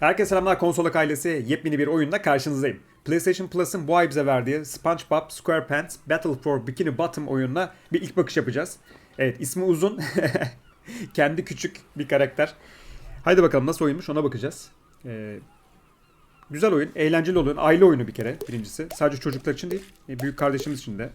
Herkese selamlar konsolak ailesi. Yepyeni bir oyunla karşınızdayım. PlayStation Plus'ın bu ay bize verdiği SpongeBob SquarePants Battle for Bikini Bottom oyununa bir ilk bakış yapacağız. Evet ismi uzun. Kendi küçük bir karakter. Haydi bakalım nasıl oyunmuş ona bakacağız. Ee, güzel oyun, eğlenceli oyun. Aile oyunu bir kere birincisi. Sadece çocuklar için değil, e, büyük kardeşimiz için de.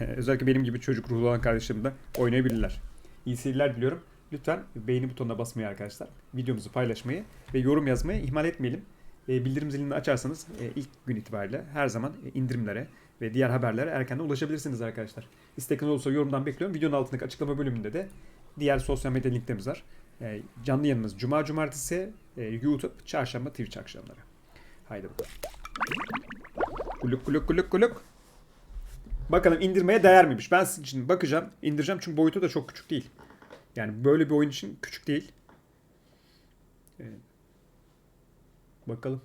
e, özellikle benim gibi çocuk ruhlu olan kardeşlerim de oynayabilirler. İyi seyirler diliyorum. Lütfen beğeni butonuna basmayı arkadaşlar. Videomuzu paylaşmayı ve yorum yazmayı ihmal etmeyelim. E, bildirim zilini açarsanız e, ilk gün itibariyle her zaman e, indirimlere ve diğer haberlere erkenden ulaşabilirsiniz arkadaşlar. İsteğiniz olursa yorumdan bekliyorum. Videonun altındaki açıklama bölümünde de diğer sosyal medya linklerimiz var. E, canlı yayınımız Cuma Cumartesi, e, YouTube, Çarşamba, Twitch akşamları. Haydi bakalım. Kuluk kuluk kuluk kuluk. Bakalım indirmeye değer miymiş? Ben için bakacağım, indireceğim çünkü boyutu da çok küçük değil. Yani böyle bir oyun için küçük değil. Evet. Bakalım.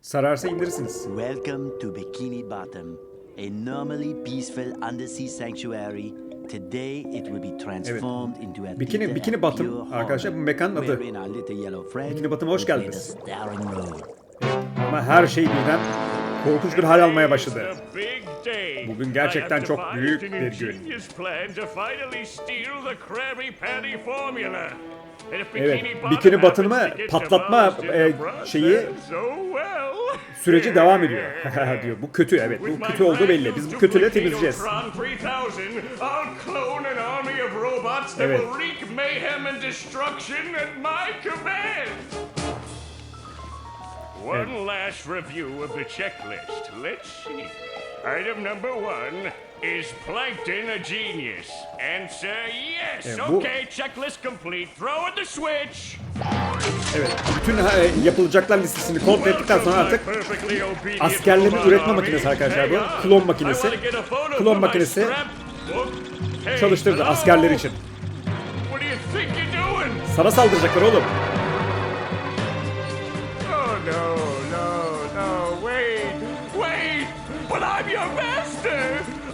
Sararsa indirirsiniz. Welcome to Bikini Bottom, a normally peaceful undersea sanctuary. Today it will be transformed into a Bikini- Bikini Bottom, arkadaşlar, bu mekanın adı. Bikini Bottom'a hoş geldiniz. Ama her şey birden korkunç bir hal almaya başladı. Bugün gerçekten çok büyük bir gün. Evet, Bikini get patlatma, e, şeyi-. Süreci devam ediyor diyor. Bu kötü evet. Bu kötü olduğu belli. Biz bu kötüleri temizleyeceğiz. Duplicatotron 3000, I'll clone an army of robots that Evet. One last review of the checklist. Let's see. Item number one is Plankton a genius? Answer yes. Evet, bu- Okay, checklist complete. Throw in the switch. Evet. Bütün yapılacaklar listesini kontrol ettikten sonra artık askerlerin üretme makinesi arkadaşlar bu. On. Klon makinesi. Klon makinesi çalıştırdı askerler için. Sana saldıracaklar oğlum. Oh no,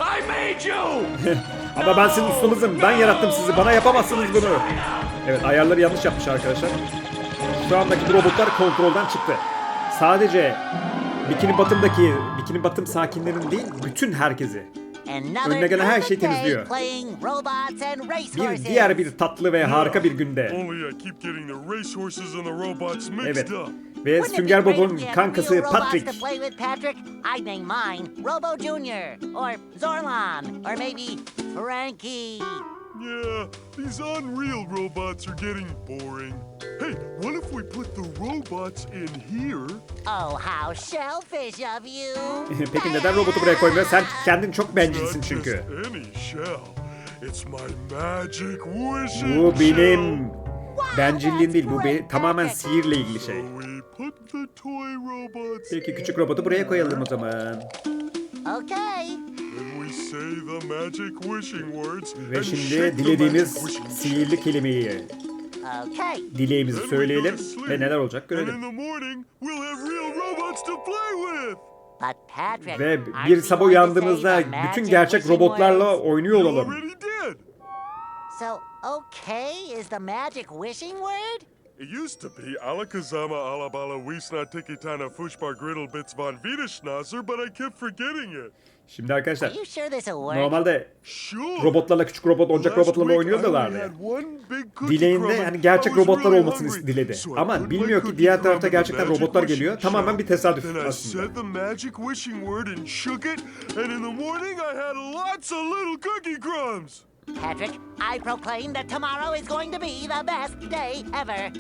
I made you! Ama ben sizin ustanızım. Ben yarattım sizi. Bana yapamazsınız bunu. Evet ayarları yanlış yapmış arkadaşlar. Şu andaki bu robotlar kontrolden çıktı. Sadece Bikini Bottom'daki Bikini Bottom sakinlerin değil, bütün herkesi. Önüne gelen her şeyi temizliyor. Bir diğer bir tatlı ve harika bir günde. Mixed Evet. Ve Wouldn't it be Sünger great Bob'un if we had kankası real robots Patrick. to play with Patrick? I'd name mine Robo Junior or Zorlon or maybe Frankie. Yeah, these unreal robots are getting boring. Hey, what if we put the robots in here? Oh, how shellfish of you. Peki neden robotu buraya koymuyor? Sen kendin çok bencilsin Not çünkü. just any shell. It's my magic wishing Bu benim shell. bencilliğim değil. Bu be- tamamen sihirle ilgili şey. So we put the toy robots Peki küçük robotu buraya koyalım o zaman. Okay. and we say the magic wishing words Ve and şimdi the dilediğimiz magic wishing sihirli kelimeyi, Okay. dileğimizi söyleyelim ve neler olacak And görelim. in the morning, we'll have real robots to play with. But Patrick, Ve aren't bir we sabah going to uyandığımızda bütün gerçek wishing robotlarla words? oynuyor olalım. already did. So, okay is the magic wishing word? It used to be Alakazama Alabala Wisna Tikitana Fushbar Griddle Bits von Wiederschnauzer, but I kept forgetting it. Şimdi arkadaşlar Are you sure this will work? normalde Sure. robotlarla küçük robot oyuncak robotlarla oynuyorlardı. Dileğinde hani gerçek robotlar olmasını diledi. Ama bilmiyor ki diğer tarafta in the gerçekten robotlar geliyor. Tamamen bir tesadüf aslında. Patrick, I proclaim that tomorrow is going to be the best day ever.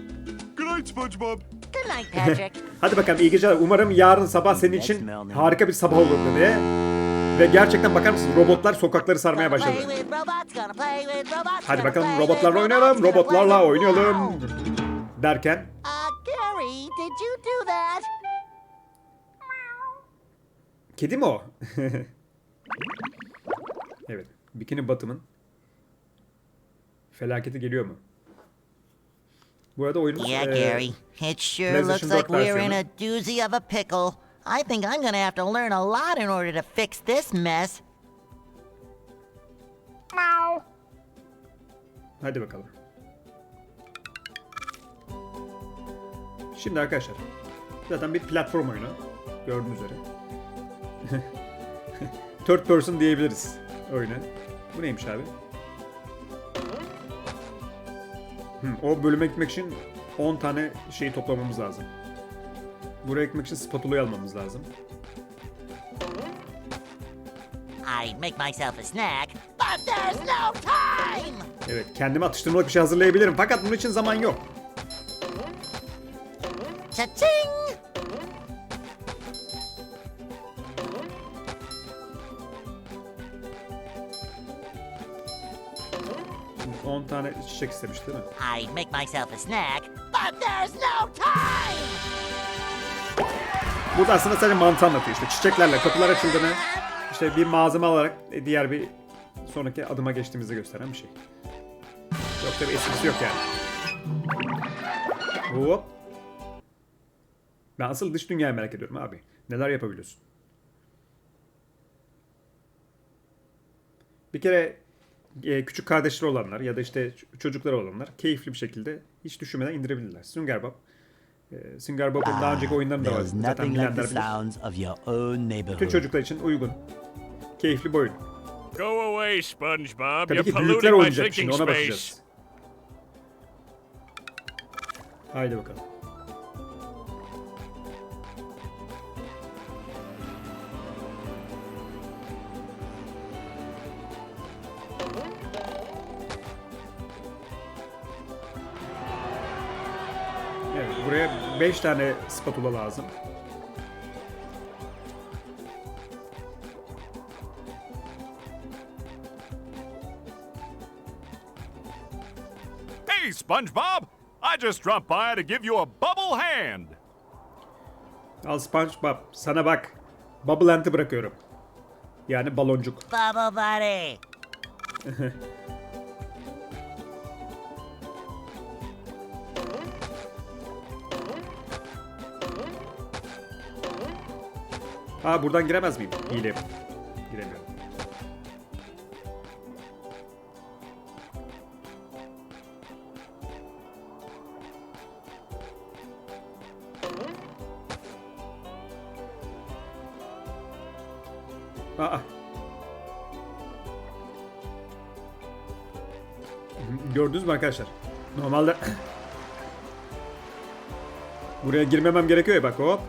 Good night, SpongeBob. Good night, Patrick. Hadi bakalım iyi geceler. Umarım yarın sabah senin için harika bir sabah olur dedi. Ve gerçekten bakar mısın robotlar sokakları sarmaya başladı. Hadi bakalım robotlarla oynayalım, robotlarla oynayalım derken Uh, Gary, did you do that? kedi mi o? evet, Bikini Bottom'ın felaketi geliyor mu? Bu arada oyunumuz Yeah, eee, Gary. It sure looks PlayStation like 4 we're in a doozy of a pickle. I think I'm gonna have to learn a lot in order to fix this mess. Hadi bakalım. Şimdi arkadaşlar. Zaten bir platform oyunu. Gördüğünüz üzere. Third person diyebiliriz oyuna. Bu neymiş abi? O bölüme gitmek için 10 tane şeyi toplamamız lazım. Buraya gitmek için spatulayı almamız lazım. I'd make myself a snack, but there's no time! Evet, kendime atıştırmalık bir şey hazırlayabilirim fakat bunun için zaman yok. Cha-ching! Çiçek istemiş değil mi? I'd make myself a snack, but there's no time! Burada aslında sadece mantığı anlatıyor işte. Çiçeklerle kapılar açıldığını, işte bir malzeme alarak e, diğer bir sonraki adıma geçtiğimizi gösteren bir şey. Çok da bir esprisi yok yani. Hop. Ben asıl dış dünyayı merak ediyorum abi. Neler yapabiliyorsun? Bir kere e, küçük kardeşleri olanlar ya da işte çocukları olanlar keyifli bir şekilde hiç düşünmeden indirebilirler. Sünger Bob. E, Sünger Bob'un daha önceki oyunlarında var. Zaten nothing like the bilenler bilir. sounds of your own Bütün neighborhood. çocuklar için uygun. Keyifli bir oyun. Go away, SpongeBob. Tabii You're ki büyükler polluting my oynayacak şimdi ona space. bakacağız. Haydi bakalım. Buraya 5 tane spatula lazım. Hey, SpongeBob! I just dropped by to give you a bubble hand. Al SpongeBob sana bak. Bubble Ant'i bırakıyorum. Yani baloncuk. Bubble Buddy! Aa buradan giremez miyim? Hile. Giremiyorum. Aa. Gördünüz mü arkadaşlar? Normalde buraya girmemem gerekiyor ya bak hop.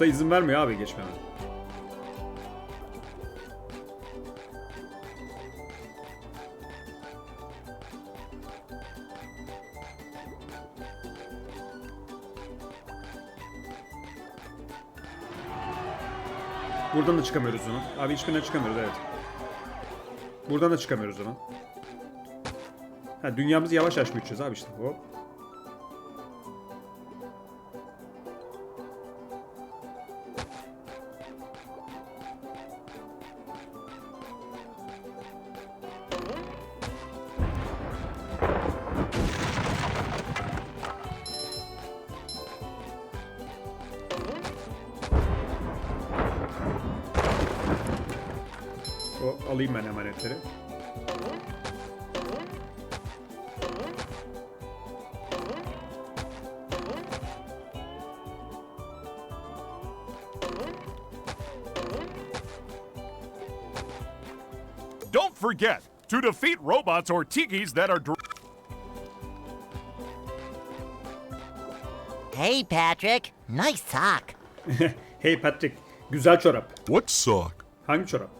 Usta izin vermiyor abi geçmeme. Buradan da çıkamıyoruz o zaman. Abi hiçbirine çıkamıyoruz evet. Buradan da çıkamıyoruz o zaman. Ha dünyamızı yavaş yavaş büyüteceğiz abi işte. Hop. Alayım. Don't forget to defeat robots or tikis that are. Dr- Hey, Patrick. Nice sock. Hey Patrick, güzel çorap. What sock? Hangi çorap?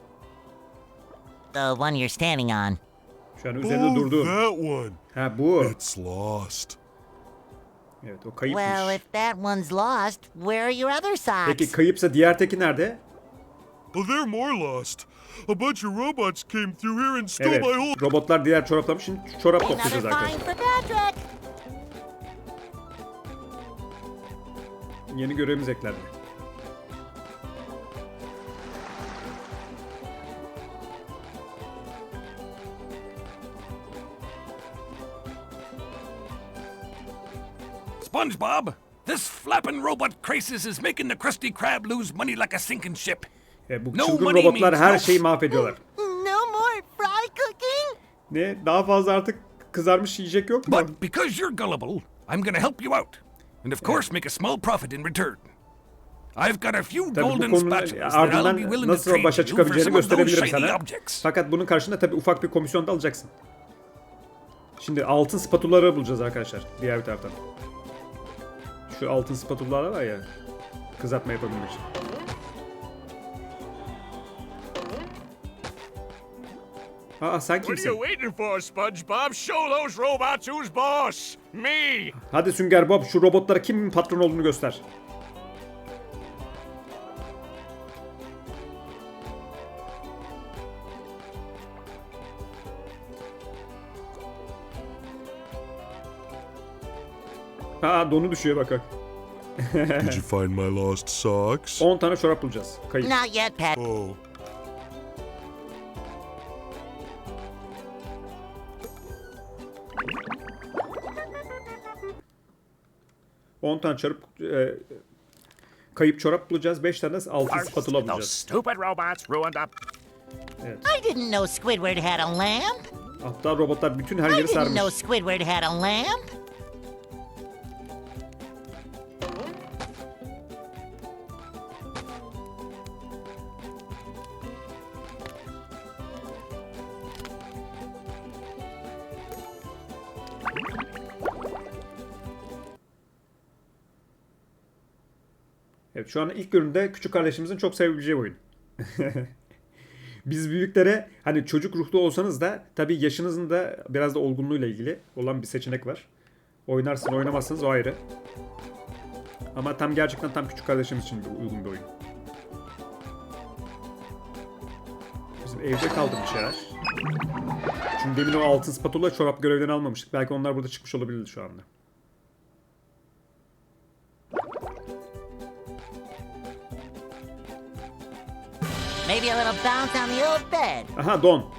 The one you're standing on. Şu an üzerinde oh, durduğum. that one. Ha bu. It's lost. Evet o kayıpmış. Well, if that one's lost, where are your other socks? Peki kayıpsa diğer teki nerede? Oh, they're more lost. A bunch of robots came through here and stole Evet. my whole. Robotlar diğer çoraplarmış. Şimdi çorap Another toplayacağız find arkadaşlar. for Patrick. Yeni görevimiz eklendi. SpongeBob, this flapping robot crisis is making the Krusty Krab lose money like a sinking ship. E, bu No çılgın money robotlar means her no- şeyi mahvediyorlar. No more fry cooking? Ne? Daha fazla artık kızarmış yiyecek yok mu? But because you're gullible, I'm gonna help you out. And of course, make a small profit in return. I've got a few Tabii golden konunun spatulas that I'll be ardından willing to nasıl trade başa çıkabileceğini some of those gösterebilirim shiny sana. objects. Fakat bunun karşında tabii ufak bir komisyon da alacaksın. Şimdi altın spatulaları bulacağız arkadaşlar diğer bir taraftan. Şu altın spatulalar var ya kızartma yapabilmek için. Aa sen What are you kimsin? waiting for, SpongeBob? Show those robots who's boss. Me. Hadi Sünger Bob şu robotlara kimin patron olduğunu göster. Aa donu düşüyor bak bak. Did you find my lost socks? 10 tane çorap bulacağız. Kayıp. Not yet, Pet. Oh. 10 tane çorap e, kayıp çorap bulacağız. 5 tane de altın spatula Those bulacağız. stupid robots ruined up. I didn't know Squidward had a lamp. Hatta robotlar bütün her I yeri didn't sarmış. know Squidward had a lamp. Evet şu an ilk bölümde küçük kardeşimizin çok sevebileceği oyun. Biz büyüklere hani çocuk ruhlu olsanız da tabii yaşınızın da biraz da olgunluğuyla ilgili olan bir seçenek var. Oynarsın oynamazsınız o ayrı. Ama tam gerçekten tam küçük kardeşimiz için bir uygun bir oyun. Bizim evde kaldı bir şeyler. Çünkü demin o altın spatula çorap görevlerini almamıştık. Belki onlar burada çıkmış olabilirdi şu anda. Maybe a little bounce on the old bed. Aha don.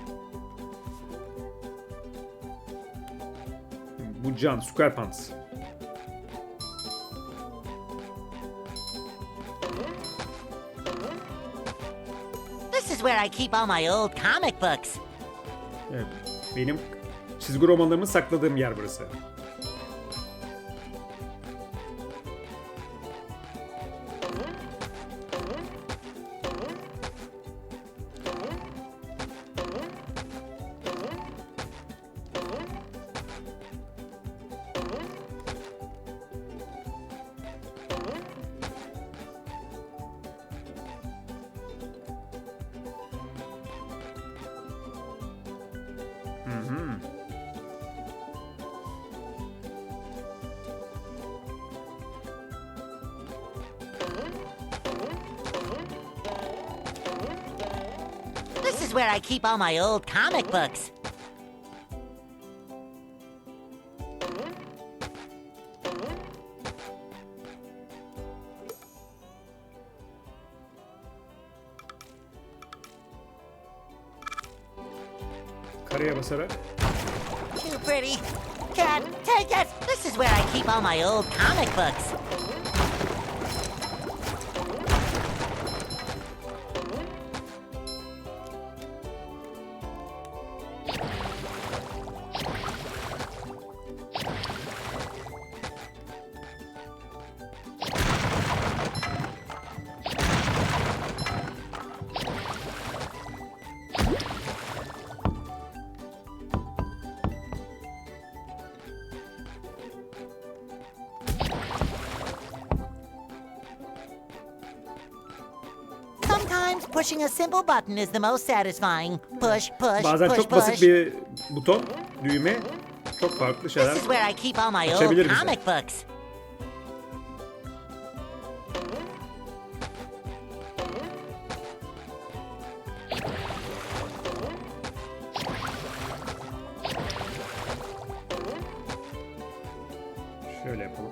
Bu Can, Squarepants. This is where I keep all my old comic books. Evet. Benim çizgi romanlarımı sakladığım yer burası. Is where I keep all my old comic books. Basarak. Too pretty. Cat, take it. This is where I keep all my old comic books. Pushing a simple button is the most satisfying. Push, push, Bazen push, çok push. basit bir buton, düğme çok farklı şeyler. This is where I keep all my old comic books. Şöyle yapalım.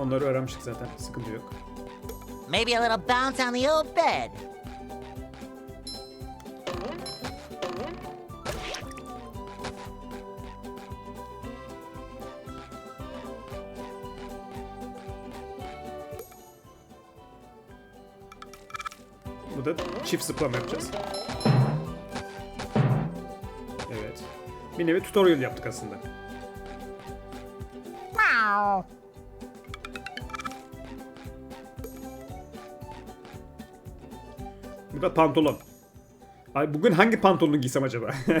Onları öğrenmiştik zaten. Sıkıntı yok. Maybe a little bounce on the old bed. Bu da çift zıplama yapacağız. Evet. Bir nevi tutorial yaptık aslında. Da pantolon. Ay bugün hangi pantolonu giysem acaba?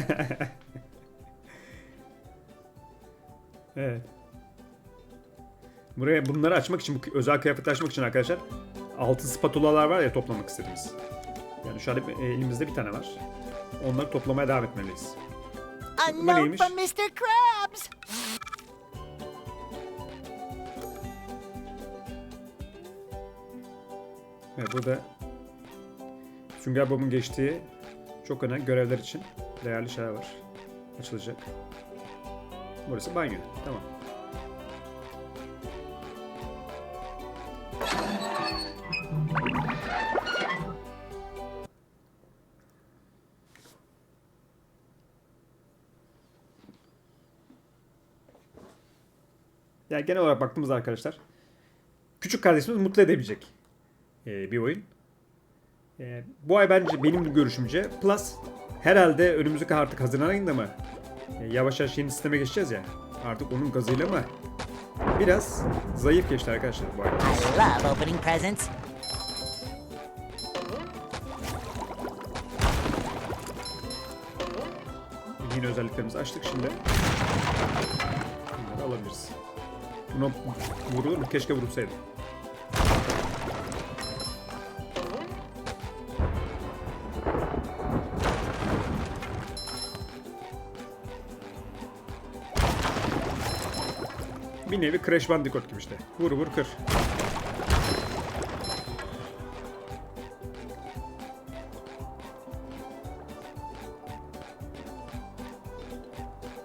evet. Buraya bunları açmak için, bu özel kıyafeti açmak için arkadaşlar altın spatulalar var ya toplamak istediğimiz. Yani şu an e, elimizde bir tane var. Onları toplamaya devam etmeliyiz. Bu neymiş? from Mr. Krabs. Evet, burada Sünger Bob'un geçtiği çok önemli görevler için değerli şeyler var. Açılacak. Burası banyo. Tamam. Yani genel olarak baktığımızda arkadaşlar küçük kardeşimiz mutlu edebilecek bir oyun. E, bu ay bence benim görüşümce Plus herhalde önümüzdeki artık Haziran ayında mı e, yavaş yavaş yeni sisteme geçeceğiz ya. Artık onun gazıyla mı? Biraz zayıf geçti arkadaşlar bu ay. I love opening presents. Yine özelliklerimizi açtık şimdi. Bunları alabiliriz. Buna vurulur mu? Keşke vurulsaydı. Bir nevi Crash Bandicoot gibi işte. Vur vur kır.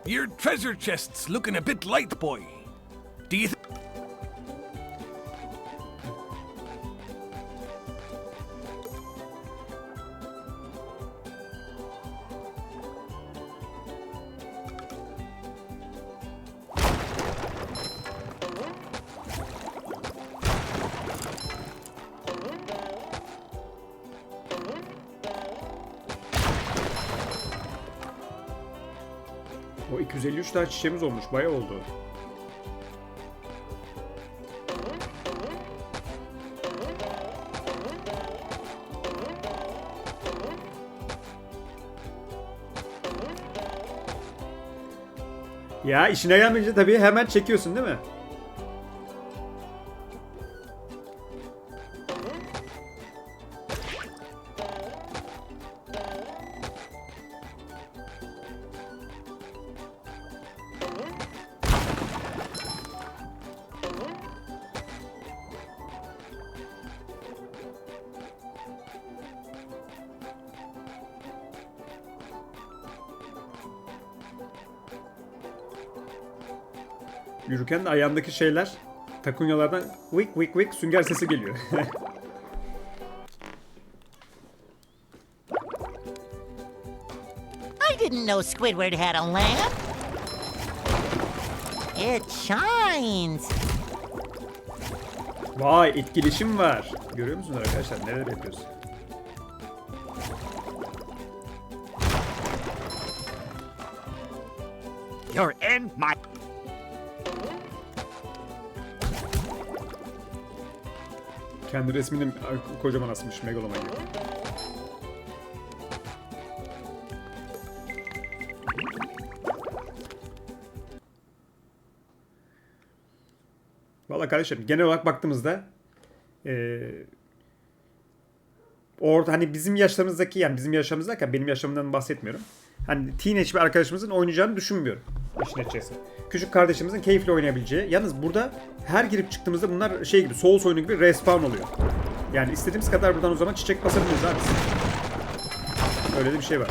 Your treasure chest's looking a bit light, boy. O 253 tane çiçeğimiz olmuş. Bayağı oldu. Ya işine gelmeyince tabii hemen çekiyorsun değil mi? Yürürken de ayağındaki şeyler takunyalardan vik vik vik sünger sesi geliyor. I didn't know Squidward had a lamp. It shines. Vay etkileşim var. Görüyor musunuz arkadaşlar neler yapıyoruz? Kendi resmini kocaman asmış Megaloman gibi. Valla kardeşim genel olarak baktığımızda eee orada hani bizim yaşlarımızdaki yani bizim yaşlarımızdaki benim yaşlarımdan bahsetmiyorum. Hani teenage bir arkadaşımızın oynayacağını düşünmüyorum işin açıkçası. Küçük kardeşimizin keyifle oynayabileceği. Yalnız burada her girip çıktığımızda bunlar şey gibi Souls oyunu gibi respawn oluyor. Yani istediğimiz kadar buradan o zaman çiçek basabiliriz abi. Öyle de bir şey var.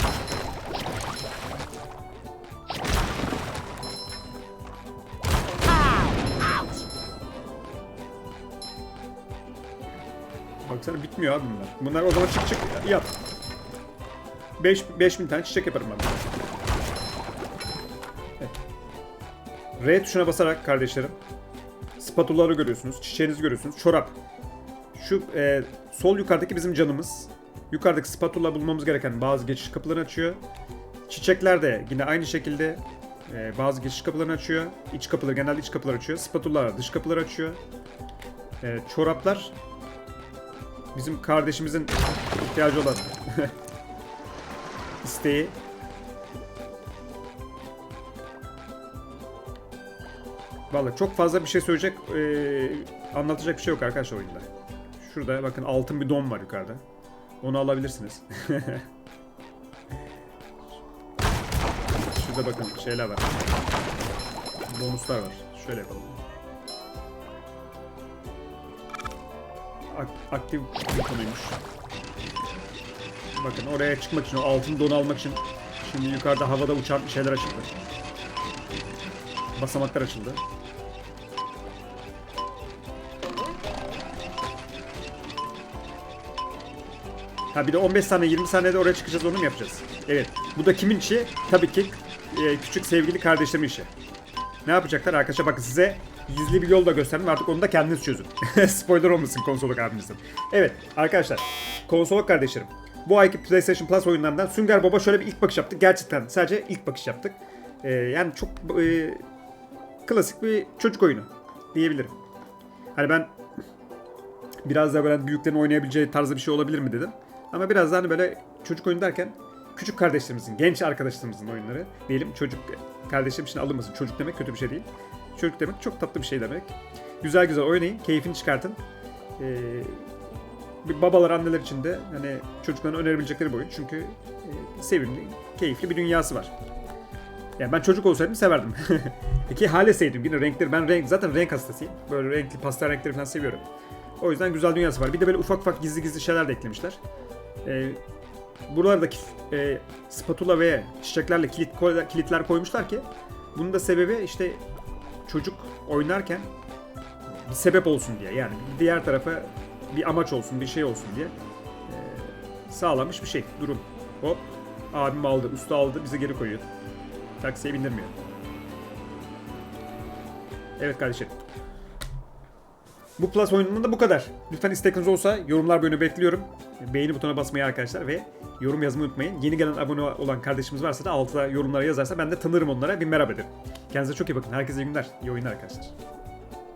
Baksana bitmiyor abi bunlar. Bunlar o zaman çık çık yap. 5 5000 tane çiçek yaparım ben. R tuşuna basarak kardeşlerim spatulaları görüyorsunuz, çiçeğinizi görüyorsunuz. Çorap. Şu e, sol yukarıdaki bizim canımız. Yukarıdaki spatula bulmamız gereken bazı geçiş kapılarını açıyor. Çiçekler de yine aynı şekilde e, bazı geçiş kapılarını açıyor. İç kapıları genelde iç kapılar açıyor. Spatulalar dış kapıları açıyor. E, çoraplar bizim kardeşimizin ihtiyacı olan isteği. Vallahi çok fazla bir şey söyleyecek, e, anlatacak bir şey yok arkadaşlar oyunda. Şurada bakın altın bir don var yukarıda. Onu alabilirsiniz. Şurada bakın şeyler var. Bonuslar var. Şöyle yapalım. Ak- aktif bir konuymuş. Bakın oraya çıkmak için, o altın donu almak için şimdi yukarıda havada uçan şeyler açıldı. Basamaklar açıldı. Ha bir de 15 saniye 20 saniyede oraya çıkacağız onu mu yapacağız? Evet. Bu da kimin işi? Tabii ki e, küçük sevgili kardeşlerimin işi. Ne yapacaklar arkadaşlar bakın size gizli bir yol da gösterdim artık onu da kendiniz çözün. Spoiler olmasın konsolok abimizin. Evet arkadaşlar konsolok kardeşlerim. Bu ayki PlayStation Plus oyunlarından Sünger Bob'a şöyle bir ilk bakış yaptık. Gerçekten sadece ilk bakış yaptık. E, yani çok e, klasik bir çocuk oyunu diyebilirim. Hani ben biraz daha böyle büyüklerin oynayabileceği tarzda bir şey olabilir mi dedim. Ama biraz daha hani böyle çocuk oyunu derken küçük kardeşlerimizin, genç arkadaşlarımızın oyunları diyelim. Çocuk kardeşlerim için alınmasın. Çocuk demek kötü bir şey değil. Çocuk demek çok tatlı bir şey demek. Güzel güzel oynayın, keyfini çıkartın. Ee, bir babalar, anneler için de hani çocukların önerebilecekleri bir oyun. Çünkü e, sevimli, keyifli bir dünyası var. Yani ben çocuk olsaydım severdim. Peki hale sevdim. Yine renkleri, ben renk, zaten renk hastasıyım. Böyle renkli pastel renkleri falan seviyorum. O yüzden güzel dünyası var. Bir de böyle ufak ufak gizli gizli şeyler de eklemişler. Ee, buralardaki e, spatula ve çiçeklerle kilit kilitler koymuşlar ki bunun da sebebi işte çocuk oynarken bir sebep olsun diye. Yani diğer tarafa bir amaç olsun, bir şey olsun diye e, sağlanmış bir şey, durum. Hop, abim aldı, usta aldı, bize geri koyuyor. Taksiye bindirmiyor. Evet kardeşim. Bu Plus oyunundan da bu kadar. Lütfen istekiniz olsa yorumlar bölümü bekliyorum. Beğeni butonuna basmayı arkadaşlar ve yorum yazmayı unutmayın. Yeni gelen abone olan kardeşimiz varsa da altta yorumlara yazarsa ben de tanırım onlara bir merhaba derim. Kendinize çok iyi bakın. Herkese iyi günler. İyi oyunlar arkadaşlar.